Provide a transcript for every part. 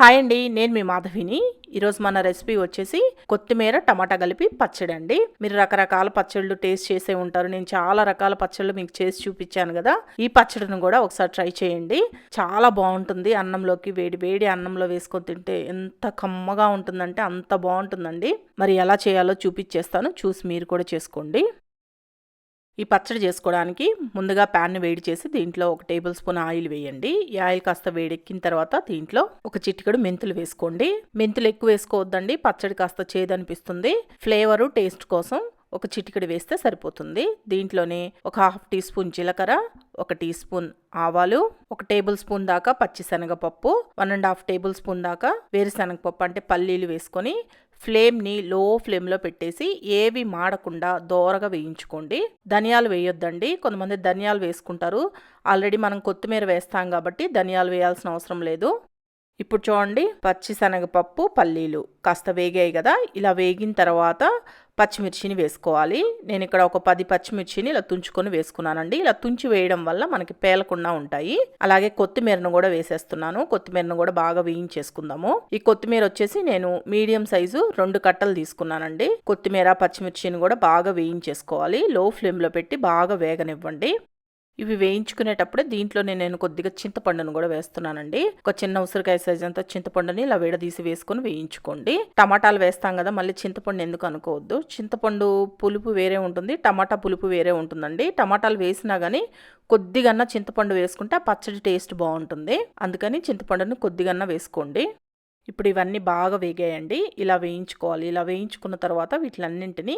Hi అండి నేను మీ మాధవిని. ఈరోజు మన రెసిపీ వచ్చేసి కొత్తిమీర టమాటా కలిపి పచ్చడి అండి. మీరు రకరకాల పచ్చళ్ళు టేస్ట్ చేసే ఉంటారు. నేను చాలా రకాల పచ్చళ్ళు మీకు చేసి చూపించాను కదా. ఈ పచ్చడిని కూడా ఒకసారి ట్రై చేయండి. చాలా బాగుంటుంది అన్నంలోకి వేడి వేడి అన్నంలో వేసుకొని తింటే ఎంత కమ్మగా ఉంటుందంటే అంత బాగుంటుందండి. మరి ఎలా చేయాలో చూపించేస్తాను. చూసి మీరు కూడా చేసుకోండి. ఈ పచ్చడి చేసుకోవడానికి ముందుగా ప్యాన్ని వేడి చేసి దీంట్లో ఒక టేబుల్ స్పూన్ ఆయిల్ వేయండి. ఈ ఆయిల్ కాస్త వేడెక్కిన తర్వాత దీంట్లో ఒక చిటికెడు మెంతులు వేసుకోండి. మెంతులు ఎక్కువ వేసుకోవద్దండి పచ్చడి కాస్త చేదనిపిస్తుంది. ఫ్లేవరు టేస్ట్ కోసం ఒక చిటికెడు వేస్తే సరిపోతుంది. దీంట్లోనే ఒక హాఫ్ టీ స్పూన్ జీలకర్ర ఒక టీ స్పూన్ ఆవాలు ఒక టేబుల్ స్పూన్ దాకా పచ్చిశనగపప్పు one and half table spoon దాకా వేరుశనగపప్పు అంటే పల్లీలు వేసుకొని ఫ్లేమ్ని లో ఫ్లేమ్లో పెట్టేసి ఏవి మాడకుండా దోరగా వేయించుకోండి. ధనియాలు వేయొద్దండి. కొంతమంది ధనియాలు వేసుకుంటారు. ఆల్రెడీ మనం కొత్తిమీర వేస్తాం కాబట్టి ధనియాలు వేయాల్సిన అవసరం లేదు. ఇప్పుడు చూడండి పచ్చిశనగపప్పు పల్లీలు. కాస్త వేగాయి కదా ఇలా వేగిన తర్వాత పచ్చిమిర్చిని వేసుకోవాలి. నేను ఇక్కడ ఒక పది పచ్చిమిర్చిని ఇలా తుంచుకొని వేసుకున్నానండి. ఇలా తుంచి వేయడం వల్ల మనకి పేలకుండా ఉంటాయి. అలాగే కొత్తిమీరను కూడా వేసేస్తున్నాను. కొత్తిమీరను కూడా బాగా వేయించేసుకుందాము. ఈ కొత్తిమీర వచ్చేసి నేను మీడియం సైజు రెండు కట్టలు తీసుకున్నానండి. కొత్తిమీర పచ్చిమిర్చిని కూడా బాగా వేయించేసుకోవాలి. లో ఫ్లేమ్లో పెట్టి బాగా వేగనివ్వండి. ఇవి వేయించుకునేటప్పుడే దీంట్లోనే నేను కొద్దిగా చింతపండును కూడా వేస్తున్నానండి. ఒక చిన్న ఉసిరికాయ సైజ్ అంతా చింతపండుని ఇలా విడదీసి వేసుకొని వేయించుకోండి. టమాటాలు వేస్తాం కదా మళ్ళీ చింతపండు ఎందుకు అనుకోవద్దు. చింతపండు పులుపు వేరే ఉంటుంది టమాటా పులుపు వేరే ఉంటుందండి. టమాటాలు వేసినా కానీ కొద్దిగా చింతపండు వేసుకుంటే పచ్చడి టేస్ట్ బాగుంటుంది. అందుకని చింతపండుని కొద్దిగా వేసుకోండి. ఇప్పుడు ఇవన్నీ బాగా వేగాయండి. ఇలా వేయించుకోవాలి. ఇలా వేయించుకున్న తర్వాత వీటిలన్నింటినీ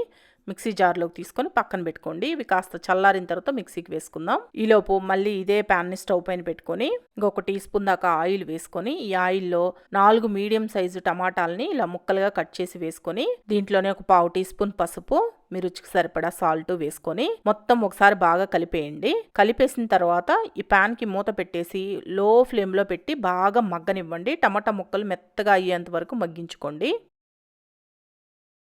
మిక్సీ జార్లోకి తీసుకొని పక్కన పెట్టుకోండి. ఇవి కాస్త చల్లారిన తర్వాత మిక్సీకి వేసుకుందాం. ఈలోపు మళ్ళీ ఇదే ప్యాన్ని స్టవ్ పైన పెట్టుకొని ఇంకొక టీ స్పూన్ దాకా ఆయిల్ వేసుకొని ఈ ఆయిల్లో నాలుగు మీడియం సైజు టమాటాలని ఇలా ముక్కలుగా కట్ చేసి వేసుకొని దీంట్లోనే ఒక పావు టీ స్పూన్ పసుపు మీ రుచికి సరిపడా సాల్ట్ వేసుకొని మొత్తం ఒకసారి బాగా కలిపేయండి. కలిపేసిన తర్వాత ఈ ప్యాన్కి మూత పెట్టేసి లో ఫ్లేమ్లో పెట్టి బాగా మగ్గనివ్వండి. టమాటా ముక్కలు మెత్తగా అయ్యేంత వరకు మగ్గించుకోండి.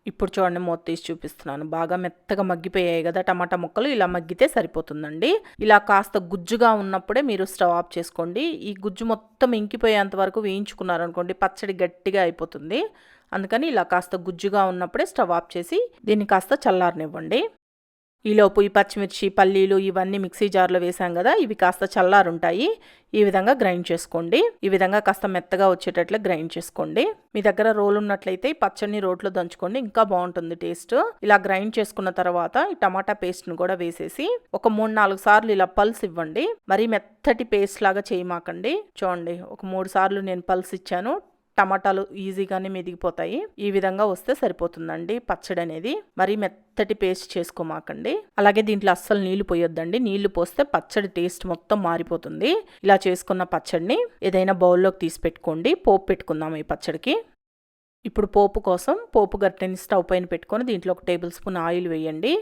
ఇప్పుడు చూడండి మూత తీసి చూపిస్తున్నాను. బాగా మెత్తగా మగ్గిపోయాయి కదా టమాటా ముక్కలు. ఇలా మగ్గితే సరిపోతుందండి. ఇలా కాస్త గుజ్జుగా ఉన్నప్పుడే మీరు స్టవ్ ఆఫ్ చేసుకోండి. ఈ గుజ్జు మొత్తం ఇంకిపోయేంత వరకు వేయించుకున్నారనుకోండి పచ్చడి గట్టిగా అయిపోతుంది. అందుకని ఇలా కాస్త గుజ్జుగా ఉన్నప్పుడే స్టవ్ ఆఫ్ చేసి దీన్ని కాస్త చల్లారనివ్వండి. ఈలోపు ఈ పచ్చిమిర్చి పల్లీలు ఇవన్నీ మిక్సీ జార్లో వేసాం కదా ఇవి కాస్త చల్లారుంటాయి. ఈ విధంగా గ్రైండ్ చేసుకోండి. ఈ విధంగా కాస్త మెత్తగా వచ్చేటట్లు గ్రైండ్ చేసుకోండి. మీ దగ్గర రోల్ ఉన్నట్లయితే పచ్చడిని రోట్లో దంచుకోండి ఇంకా బాగుంటుంది టేస్ట్. ఇలా గ్రైండ్ చేసుకున్న తర్వాత ఈ టమాటా పేస్ట్ను కూడా వేసేసి ఒక మూడు నాలుగు సార్లు ఇలా పల్స్ ఇవ్వండి. మరీ మెత్తటి పేస్ట్ లాగా చేయమాకండి. చూడండి ఒక మూడు సార్లు నేను పల్స్ ఇచ్చాను. టమాటాలు ఈజీగానే మెదిగిపోతాయి. ఈ విధంగా వస్తే సరిపోతుందండి పచ్చడి అనేది మరీ మెత్తటి పేస్ట్ చేసుకోమాకండి. అలాగే దీంట్లో అస్సలు నీళ్ళు పోయొద్దండి. నీళ్ళు పోస్తే పచ్చడి టేస్ట్ మొత్తం మారిపోతుంది. ఇలా చేసుకున్న పచ్చడిని ఏదైనా బౌల్లోకి తీసి పెట్టుకోండి. పోపు పెట్టుకుందాం ఈ పచ్చడికి. ఇప్పుడు పోపు కోసం పోపు గట్టెని స్టవ్ పైన పెట్టుకొని దీంట్లో ఒక టేబుల్ స్పూన్ ఆయిల్ వేయండి.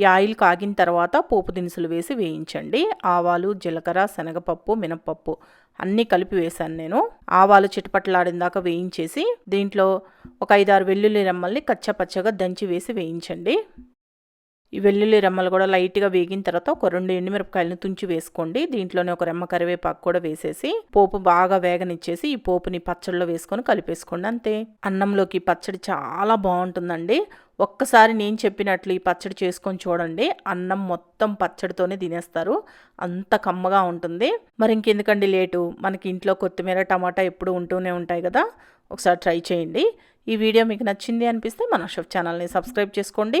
ఈ ఆయిల్ కాగిన తర్వాత పోపు దినుసులు వేసి వేయించండి. ఆవాలు జీలకర్ర శనగపప్పు మినపప్పు అన్నీ కలిపి వేశాను నేను. ఆవాలు చిటపట్లాడిందాక వేయించేసి దీంట్లో ఒక ఐదారు వెల్లుల్లి రెమ్మల్ని కచ్చపచ్చగా దంచి వేసి వేయించండి. ఈ వెల్లుల్లి రెమ్మలు కూడా లైట్గా వేగిన తర్వాత ఒక రెండు ఎండుమిరపకాయలను తుంచి వేసుకోండి. దీంట్లోనే ఒక రెమ్మ కరివేపాకు కూడా వేసేసి పోపు బాగా వేగనిచ్చేసి ఈ పోపుని పచ్చడిలో వేసుకొని కలిపేసుకోండి అంతే. అన్నంలోకి పచ్చడి చాలా బాగుంటుందండి. ఒక్కసారి నేను చెప్పినట్లు ఈ పచ్చడి చేసుకొని చూడండి. అన్నం మొత్తం పచ్చడితోనే తినేస్తారు. అంత కమ్మగా ఉంటుంది. మరి ఇంకెందుకండి లేటు? మనకి ఇంట్లో కొత్తిమీర టమాటా ఎప్పుడు ఉంటూనే ఉంటాయి కదా. ఒకసారి ట్రై చేయండి. ఈ వీడియో మీకు నచ్చింది అనిపిస్తే మన షెఫ్ ఛానల్ని సబ్స్క్రైబ్ చేసుకోండి.